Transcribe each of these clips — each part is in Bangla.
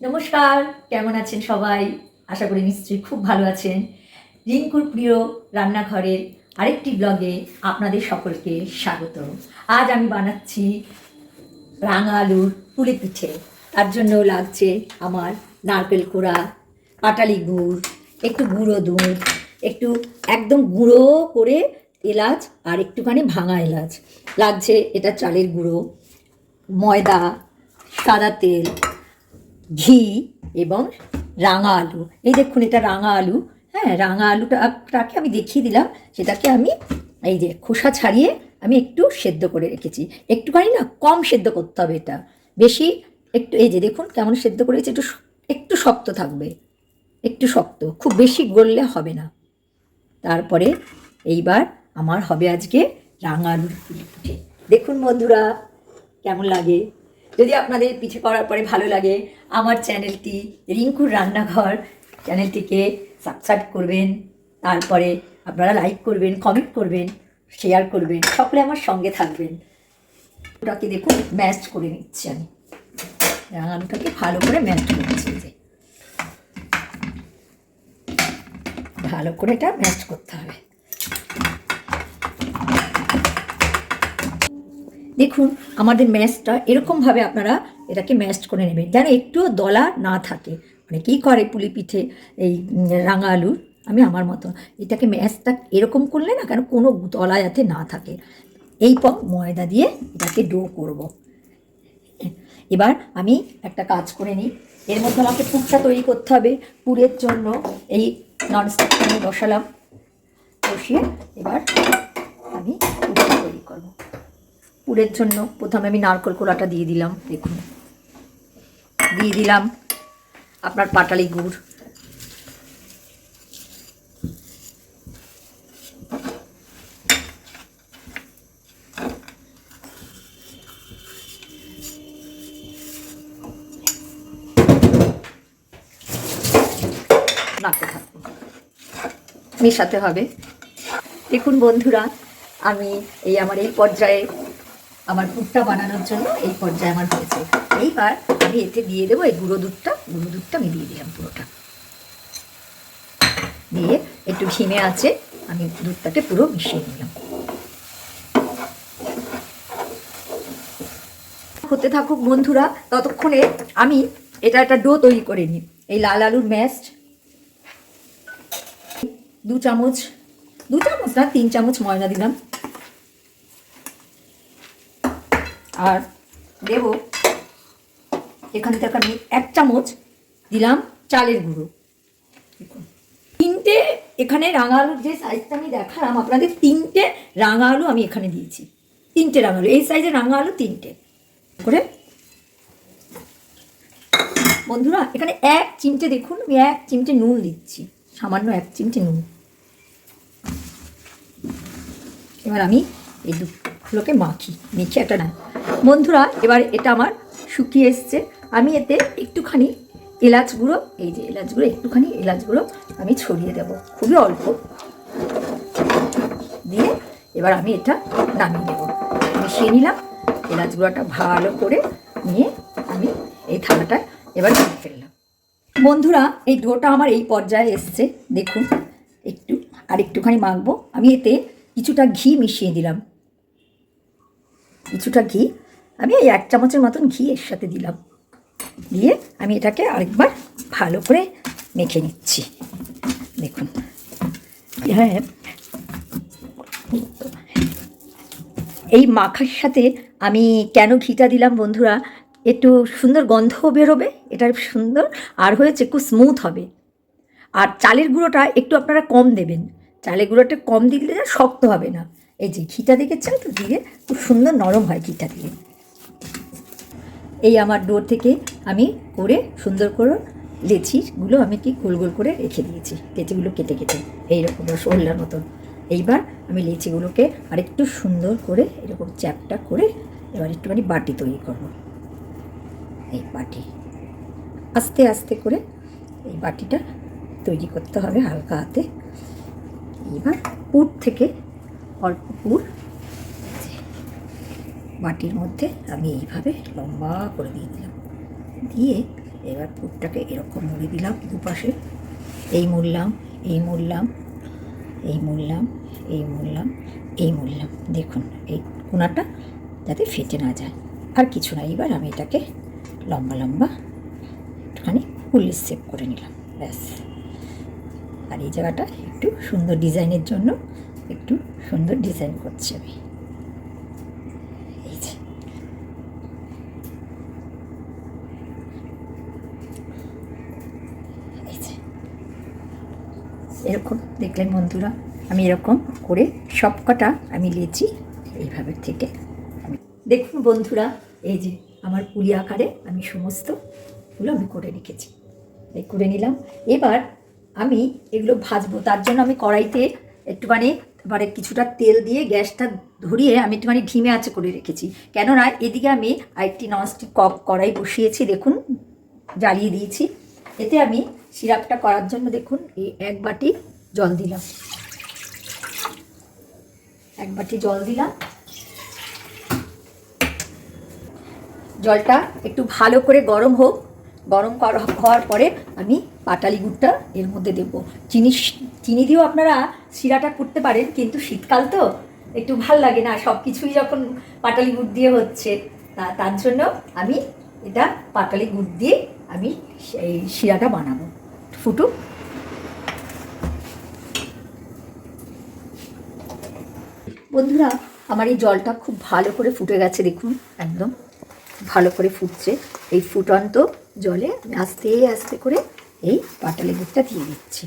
নমস্কার, কেমন আছেন সবাই? আশা করি নিশ্চয়ই খুব ভালো আছেন। রিঙ্কুর প্রিয় রান্নাঘরের আরেকটি ব্লগে আপনাদের সকলকে স্বাগত। আজ আমি বানাচ্ছি রাঙা আলুর পুলি পিঠে। তার জন্য লাগছে আমার নারকেল কোড়া, পাটালি গুড়, একটু গুঁড়ো দুধ, একটু একদম গুঁড়ো করে এলাচ আর একটুখানি ভাঙা এলাচ। লাগছে এটা চালের গুঁড়ো, ময়দা, সাদা তেল ঘি এবং রাঙা আলু। এই দেখুন, এটা রাঙা আলু। হ্যাঁ রাঙা আলুটাকে আমি দেখিয়ে দিলাম। সেটাকে আমি, এই যে খোসা ছাড়িয়ে আমি একটু সেদ্ধ করে রেখেছি। একটুখানি না কম সেদ্ধ করতে হবে এটা। বেশি একটু, এই যে দেখুন কেমন সেদ্ধ করেছি, একটু একটু শক্ত থাকবে। একটু শক্ত, খুব বেশি গললে হবে না। তারপরে এইবার আমার হবে আজকে রাঙা আলুর দেখুন বন্ধুরা, কেমন লাগে? যদি আপনাদের পিঠে করার পরে ভালো লাগে আমার চ্যানেলটি রিঙ্কুর রান্নাঘর। চ্যানেলটিকে সাবস্ক্রাইব করবেন, তারপরে আপনারা লাইক করবেন কমেন্ট করবেন শেয়ার করবেন, সকলে আমার সঙ্গে থাকবেন। ওটাকে দেখুন ম্যাচ করে নিচ্ছি আমি। রাঙালুটাকে ভালো করে ম্যাচ করে নিচ্ছি যে। ভালো করে এটা ম্যাচ করতে হবে। দেখুন, আমাদের ম্যাচটা এরকমভাবে আপনারা এটাকে ম্যাশ করে নেবে। যেন একটুও দলা না থাকে। মানে কী করে পুলি পিঠে এই রাঙা আলুর আমি আমার মতো এটাকে ম্যাশটা এরকম করলে না কেন কোনো দলা যাতে না থাকে। এই পর ময়দা দিয়ে এটাকে ডো করব। এবার আমি একটা কাজ করে নিই। এর মধ্যে আমাকে পুরটা তৈরি করতে হবে। পুরের জন্য এই ননস্টিক প্যানে বসালাম। বসিয়ে এবার আমি পুরটা তৈরি করব। পুরের জন্য প্রথমে আমি নারকল কোড়াটা দিয়ে দিলাম, দেখুন। দিয়ে দিলাম আপনার পাটালি গুড়। থাকব মেশাতে হবে। দেখুন বন্ধুরা, আমি এই আমার এই পর্যায়ে আমার পুরটা বানানোর জন্য এই পর্যায়ে আমার হয়েছে। এইবার আমি এতে দিয়ে দেবো, এই গুঁড়ো দুধটা গুঁড়ো দুধটা আমি দিয়ে দিলাম পুরোটা। দিয়ে একটু ঘিমে আছে, আমি দুধটাকে পুরো মিশিয়ে নিলাম। হতে থাকুক বন্ধুরা, ততক্ষণে আমি এটা একটা ডো তৈরি করে নিই, এই লাল আলুর ম্যাশ। দু চামচ দু চামচ না, তিন চামচ ময়দা দিলাম। আর দেব এখান থেকে আমি এক চামচ দিলাম চালের গুঁড়ো। তিনটে এখানে রাঙা আলুর যে সাইজটা আমি দেখালাম, আপনাদের তিনটে রাঙা আলু আমি এখানে দিয়েছি। তিনটে রাঙা আলু এই সাইজে রাঙা আলু তিনটে। করে বন্ধুরা, এখানে এক চিমটে দেখুন, আমি এক চিমটে নুন দিচ্ছি, সামান্য এক চিমটে নুন। এবার আমি এই দুধগুলোকে মাখি, মেখে একটা না বন্ধুরা, এবার এটা আমার শুকিয়ে এসছে। আমি এতে একটুখানি এলাচ গুঁড়ো, এই যে এলাচ গুঁড়ো, একটুখানি এলাচ গুঁড়ো আমি ছড়িয়ে দেব। খুবই অল্প। দিয়ে এবার আমি এটা নামিয়ে নেব। মিশিয়ে নিলাম। এলাচ গুঁড়োটা ভালো করে নিয়ে আমি এই থালাটা এবার ভরে ফেললাম। বন্ধুরা, এই ডোটা আমার এই পর্যায়ে এসছে। দেখুন, একটু আর একটুখানি মাখবো। আমি এতে কিছুটা ঘি মিশিয়ে দিলাম। কিছুটা ঘি আমি এই এক চামচের মতন ঘি এর সাথে দিলাম। দিয়ে আমি এটাকে আরেকবার ভালো করে মেখে নিচ্ছি। দেখুন। হ্যাঁ। এই মাখার সাথে আমি কেন ঘিটা দিলাম বন্ধুরা? একটু সুন্দর গন্ধও বেরোবে এটা সুন্দর, আর হয়েছে একটু স্মুথ হবে। আর চালের গুঁড়োটা একটু আপনারা কম দেবেন। চালের গুঁড়োটা কম দিলে শক্ত হবে না। এই যে ঘিটা দেখেছেন তো? দিয়ে খুব সুন্দর নরম হয় ঘিটা দিয়ে এই আমার ডোর থেকে আমি করে সুন্দর করে লেচিগুলো আমি কি গোল গোল করে রেখে দিয়েছি। লেচিগুলো কেটে কেটে এইরকম রসগোল্লার মতন। এইবার আমি লেচিগুলোকে আরেকটু সুন্দর করে এরকম চ্যাপটা করে এবার একটুখানি বাটি তৈরি করব। এই বাটি। আস্তে আস্তে করে এই বাটিটা তৈরি করতে হবে হালকা হাতে। এবার পুর থেকে অল্প পুর বাটির মধ্যে আমি এইভাবে লম্বা করে দিয়ে দিলাম। দিয়ে এবার পুরটাকে এরকম মুড়ে দিলাম দুপাশে। এই মুড়লাম এই মুড়লাম এই মুড়লাম এই মুড়লাম এই মুড়লাম। দেখুন, এই কোনাটা যাতে ফেটে না যায়। আর কিছু না, এবার আমি এটাকে লম্বা লম্বা একটুখানি পুলিশ সেভ করে নিলাম, ব্যাস। আর এই জায়গাটা একটু সুন্দর ডিজাইনের জন্য একটু সুন্দর ডিজাইন করছি আমি এই যে এই যে এরকম দেখলেন বন্ধুরা, আমি এরকম করে সব কটা আমি লিয়েছি এইভাবে থেকে দেখুন বন্ধুরা, এই যে আমার পুলি আকারে আমি সমস্ত সমস্তগুলো আমি করে রেখেছি। এই করে নিলাম। এবার আমি এগুলো ভাজবো। তার জন্য আমি কড়াইতে একটুখানি, এবারে কিছুটা তেল দিয়ে গ্যাসটা ধরিয়ে আমি একটুখানি ঢিমে আছে করে রেখেছি। কেননা এদিকে আমি আরেকটি ননস্টিক কপ কড়াই বসিয়েছি, দেখুন, জ্বালিয়ে দিয়েছি। এতে আমি সিরাপটা করার জন্য দেখুন, এই এক বাটি জল দিলাম। এক বাটি জল দিলাম। জলটা একটু ভালো করে গরম হোক। গরম হওয়ার পরে আমি পাটালি গুড়টা এর মধ্যে দেব। চিনি চিনি দিয়েও আপনারা শিরাটা করতে পারেন, কিন্তু শীতকাল তো একটু ভালো লাগে না। সব কিছুই যখন পাটালি গুড় দিয়ে হচ্ছে, তা, তার জন্য আমি এটা পাটালি গুড় দিয়ে আমি এই শিরাটা বানাবো। ফুটুক বন্ধুরা, আমার এই জলটা খুব ভালো করে ফুটে গেছে দেখুন, একদম ভালো করে ফুটছে। এই ফুটন্ত জলে আমি আস্তে আস্তে করে এই পাটালি দুধটা দিয়ে দিচ্ছি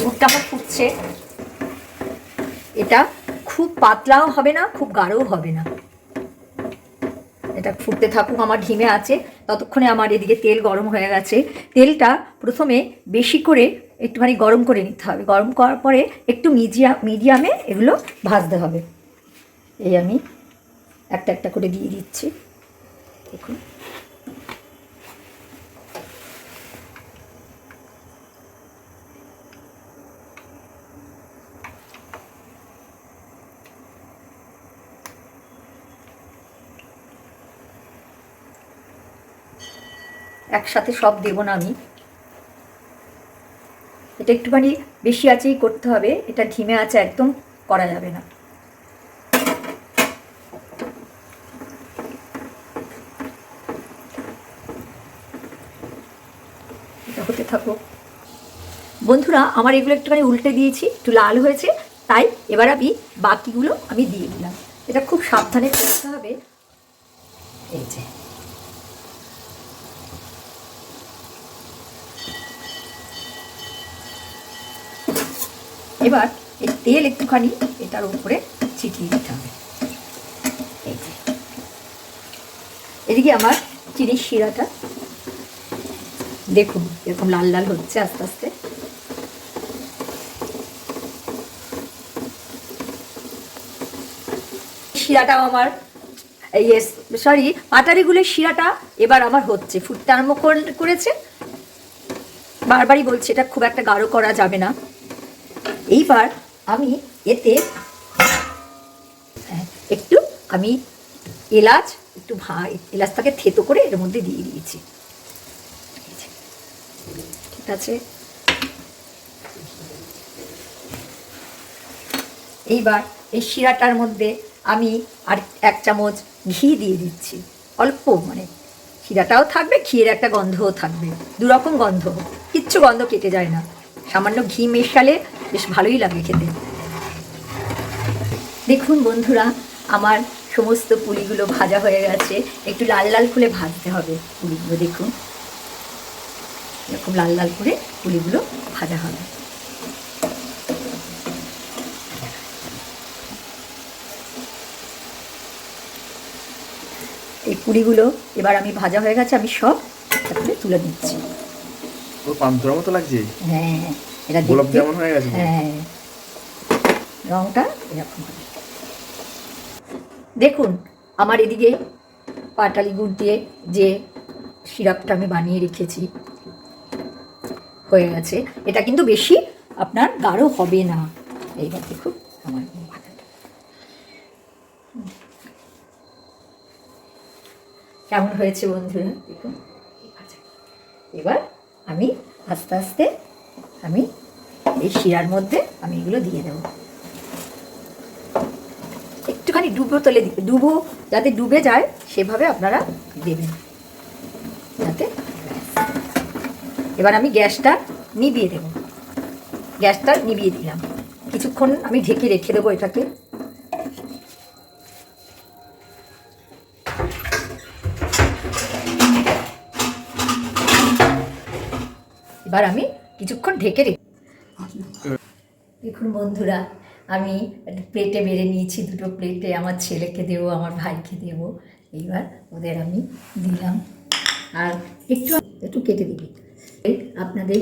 গুড়টা ফুটছে এটা খুব পাতলাও হবে না, খুব গাঢ়ও হবে না। এটা ফুটতে থাকুক, আমার ঢিমে আছে। ততক্ষণে আমার এদিকে তেল গরম হয়ে গেছে। তেলটা প্রথমে বেশি করে একটুখানি গরম করে নিতে হবে। গরম করার পরে একটু মিডিয়া মিডিয়ামে এগুলো ভাজতে হবে। এই আমি একটা একটা করে দিয়ে দিচ্ছি। দেখুন। একসাথে সব দেবো না আমি। এটা একটুখানি বেশি আছেই করতে হবে, এটা ঢিমে আছে একদম, করা যাবে না। হতে থাকো। বন্ধুরা, আমার এগুলো একটুখানি উল্টে দিয়েছি, একটু লাল হয়েছে, তাই এবার আমি বাকিগুলো আমি দিয়ে দিলাম। এটা খুব সাবধানে করতে হবে। এই যে। এবার এই তেল একটুখানি এটার উপরে ছিটিয়ে দিতে হবে। এদিকে আমার চিনির শিরাটা। দেখুন, এরকম লাল লাল হচ্ছে আস্তে আস্তে। শিরাটাও আমার ইয়েস সরি পাটারিগুলোর শিরাটা এবার আমার হচ্ছে। ফুটতে আরম্ভ করেছে। বারবারই বলছি, এটা খুব একটা গাঢ় করা যাবে না। এইবার আমি এতে একটু, আমি এলাচ, একটু ভা, এলাচটাকে থেতো করে এর মধ্যে দিয়ে দিয়েছি। ঠিক আছে? এইবার এই শিরাটার মধ্যে আমি আর এক চামচ ঘি দিয়ে দিচ্ছি। অল্প মানে শিরাটাও থাকবে, ঘিয়ের একটা গন্ধও থাকবে। দুরকম গন্ধ, কিচ্ছু গন্ধ কেটে যায় না। সামান্য ঘি মেশালে বেশ ভালোই লাগে খেতে। দেখুন বন্ধুরা, আমার সমস্ত পুলিগুলো ভাজা হয়ে গেছে। একটু লাল লাল করে ভাজতে হবে পুলিগুলো দেখুন। এরকম লাল লাল করে পুলিগুলো ভাজা হবে। এই পুরিগুলো এবার আমি ভাজা হয়ে গেছে, আমি সব করে তুলে দিচ্ছি ও পান্তুরা মতো লাগছে? হ্যাঁ এটা গোলাপ জামুন হয়ে গেছে হ্যাঁ রংটা এরকম দেখুন আমার এদিকে পাটালি গুড় দিয়ে যে সিরাপটা আমি বানিয়ে রেখেছি হয়ে গেছে। এটা কিন্তু বেশি আপনার গাঢ় হবে না। এইবার দেখুন আমার কেমন হয়েছে বন্ধুরা? দেখুন। এবার আমি আস্তে আস্তে আমি এই শিরার মধ্যে আমি এগুলো দিয়ে দেবো। একটুখানি ডুবো তলে দিবে ডুবো, যাতে ডুবে যায়, সেভাবে আপনারা দেবেন। যাতে এবার আমি গ্যাসটা নিভিয়ে দেব। গ্যাসটা নিভিয়ে দিলাম। কিছুক্ষণ আমি ঢেকে রেখে দেবো এটাকে। এবার আমি কিছুক্ষণ ঢেকে রেখে দেখুন বন্ধুরা, আমি প্লেটে বেড়ে নিয়েছি, দুটো প্লেটে আমার ছেলেকে দেবো, আমার ভাইকে দেবো। এইবার ওদের আমি দিলাম। আর একটু একটু কেটে দিবি। আপনাদের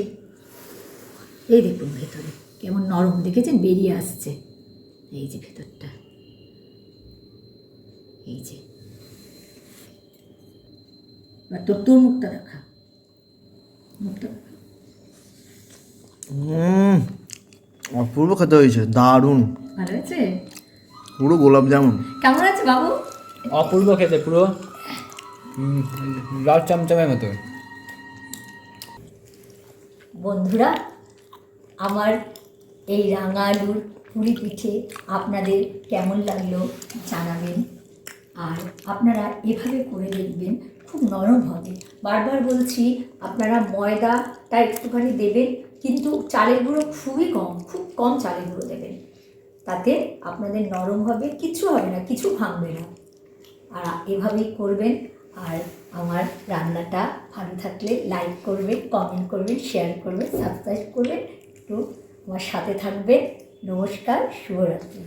এই দেখুন ভেতরে, কেমন নরম। দেখেছেন? বেরিয়ে আসছে। এই যে ভেতরটা। এই যে। তোর তোর মুখটা দেখা। মুখটা অপূর্ব খেতে হয়েছে দারুণ। ভালো হয়েছে? পুরো গোলাপ জামুন। কেমন আছে বাবু? অপূর্ব খেতে পুরো? লাল চমচমের মতো। বন্ধুরা আমার এই রাঙা আলুর পুরি পিঠে আপনাদের কেমন লাগল জানাবেন। আর আপনারা এভাবে করে দেখবেন খুব নরম হবে। বারবার বলছি আপনারা ময়দাটা একটুখানি দেবেন কিন্তু চালের গুঁড়ো খুবই কম, খুব কম চালের গুঁড়ো দেবেন। তাতে আপনাদের নরম হবে, কিছু হবে না, কিছু ভাঙবে না। আর এভাবেই করবেন, আর আমার রান্নাটা ভালো থাকলে লাইক করবেন কমেন্ট করবেন শেয়ার করবেন সাবস্ক্রাইব করবেন। একটু আমার সাথে থাকবেন। নমস্কার, শুভরাত্রি।